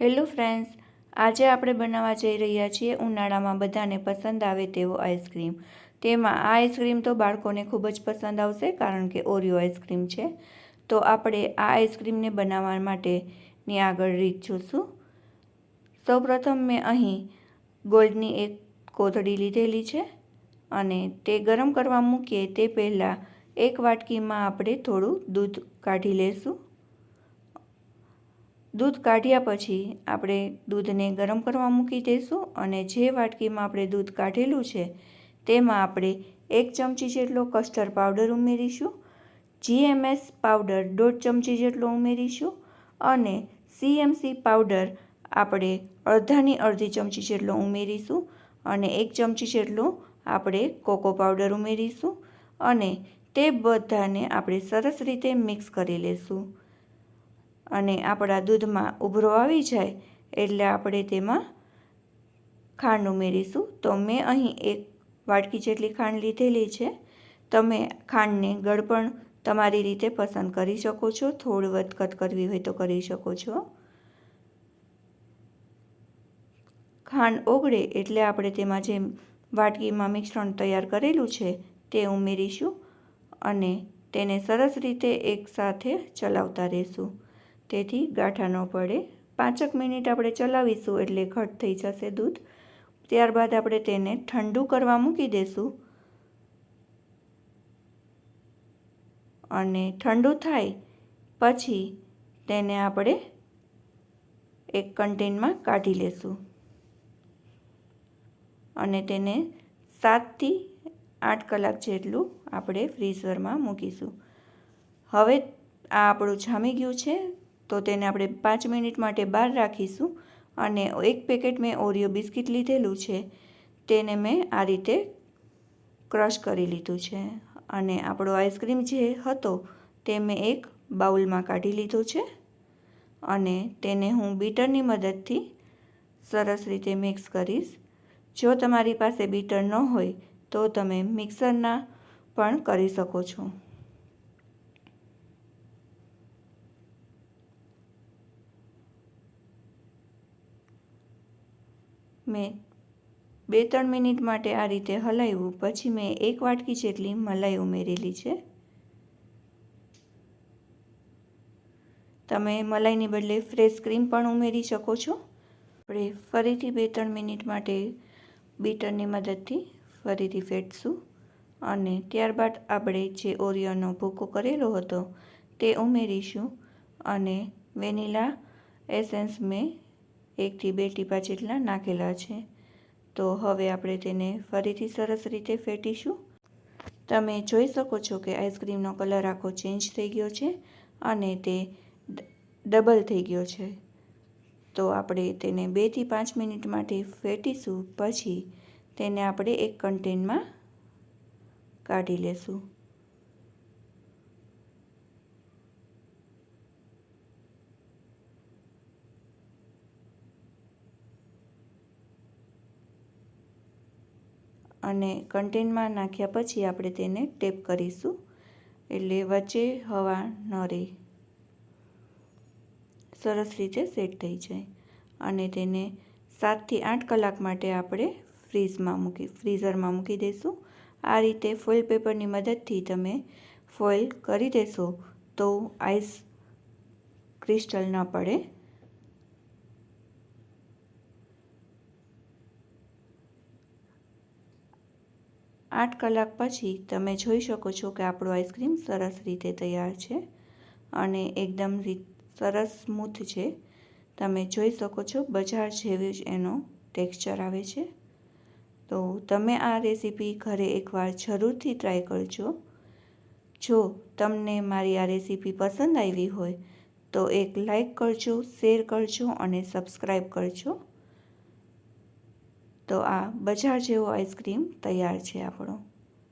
Hello friends, આજે આપણે બનાવવા જઈ રહ્યા છીએ ઉનાળામાં બધાને પસંદ આવે તેવો આઈસ્ક્રીમ. તેમાં આ આઈસ્ક્રીમ તો બાળકોને ખૂબ જ પસંદ આવશે કારણ કે ઓરિયો આઈસ્ક્રીમ છે. તો આપણે આ આઈસ્ક્રીમને બનાવવા માટેની આગળ રીત જોશું. સૌપ્રથમ મેં અહીં ગોલ્ડની એક કોથળી લીધેલી છે અને તે ગરમ કરવા મૂકીએ તે પહેલાં એક વાટકીમાં આપણે થોડું દૂધ કાઢી લેશું. દૂધ કાઢ્યા પછી આપણે દૂધને ગરમ કરવા મૂકી દઈશું અને જે વાટકીમાં આપણે દૂધ કાઢેલું છે, તેમાં આપણે એક ચમચી જેટલો કસ્ટર્ડ પાવડર ઉમેરીશું જીએમએસ પાવડર દોઢ ચમચી જેટલો ઉમેરીશું અને સીએમસી પાવડર આપણે અડધાની અડધી ચમચી જેટલો ઉમેરીશું અને એક ચમચી જેટલો આપણે કોકો પાવડર ઉમેરીશું અને તે બધાને આપણે સરસ રીતે મિક્સ કરી લઈશું અને આપણા દૂધમાં ઉભરો આવી જાય એટલે આપણે તેમાં ખાંડ ઉમેરીશું. તો મેં અહીં એક વાટકી જેટલી ખાંડ લીધેલી છે. તમે ખાંડને ગળપણ તમારી રીતે પસંદ કરી શકો છો. થોડી વધકત કરવી હોય તો કરી શકો છો. ખાંડ ઓગળે એટલે આપણે તેમાં જે વાટકીમાં મિશ્રણ તૈયાર કરેલું છે તે ઉમેરીશું અને તેને સરસ રીતે એકસાથે ચલાવતા રહેશું. તેથી ગાંઠા ન પડે. પાંચક મિનિટ આપણે ચલાવીશું એટલે ઘટ થઈ જશે દૂધ. ત્યારબાદ આપણે તેને ઠંડુ કરવા મૂકી દઈશું અને ઠંડુ થાય પછી તેને આપણે એક કન્ટેનમાં કાઢી લેશું. અને તેને સાતથી આઠ કલાક જેટલું આપણે ફ્રીઝરમાં મૂકીશું. હવે આ આપણું જામી ગયું છે. તો તેને આપણે પાંચ મિનિટ માટે બહાર રાખીશું અને એક પેકેટ મેં ઓરિયો બિસ્કિટ લીધેલું છે. તેને મેં આ રીતે ક્રશ કરી લીધું છે અને આપણો આઈસ્ક્રીમ જે હતો તે મેં એક બાઉલમાં કાઢી લીધો છે અને તેને હું બીટરની મદદથી સરસ રીતે મિક્સ કરીશ. જો તમારી પાસે બીટર ન હોય તો તમે મિક્સરના પણ કરી શકો છો. મેં બે ત્રણ મિનિટ માટે આ રીતે હલાવ્યું. પછી મેં એક વાટકી જેટલી મલાઈ ઉમેરેલી છે. તમે મલાઈની બદલે ફ્રેશ ક્રીમ પણ ઉમેરી શકો છો. આપણે ફરીથી બે ત્રણ મિનિટ માટે બીટરની મદદથી ફરીથી ફેટશું અને ત્યારબાદ આપણે જે ઓરિયોનો ભૂકો કરેલો હતો તે ઉમેરીશું અને વેનીલા એસેન્સ મેં એકથી બે ટીપા જેટલા નાખેલા છે. તો હવે આપણે તેને ફરીથી સરસ રીતે ફેટીશું. તમે જોઈ શકો છો કે આઈસ્ક્રીમનો કલર આખો ચેન્જ થઈ ગયો છે અને તે ડબલ થઈ ગયો છે. તો આપણે તેને બેથી પાંચ મિનિટ માટે ફેટીશું, પછી તેને આપણે એક કન્ટેનમાં કાઢી લેશું. અને કન્ટેનમાં નાખ્યા પછી આપણે તેને ટેપ કરીશું. એટલે વચ્ચે હવા ન રહે. સરસ રીતે સેટ થઈ જાય. અને તેને સાતથી આઠ કલાક માટે આપણે ફ્રીઝમાં મૂકી, ફ્રીઝરમાં મૂકી દઈશું આ રીતે ફોઇલ પેપરની મદદથી તમે ફોઇલ કરી દેશો તો આઈસ ક્રિસ્ટલ ન પડે. આઠ કલાક પછી તમે જોઈ શકો છો કે આપણો આઈસ્ક્રીમ સરસ રીતે તૈયાર છે અને એકદમ સરસ સ્મૂથ છે. તમે જોઈ શકો છો બજાર જેવી જ એનો ટેક્સચર આવે છે. તો તમે આ રેસીપી ઘરે એકવાર જરૂરથી ટ્રાય કરજો. જો તમને મારી આ રેસીપી પસંદ આવી હોય તો એક લાઈક કરજો, શેર કરજો અને સબસ્ક્રાઈબ કરજો. તો આ બજાર જેવો આઈસ્ક્રીમ તૈયાર છે આપણો.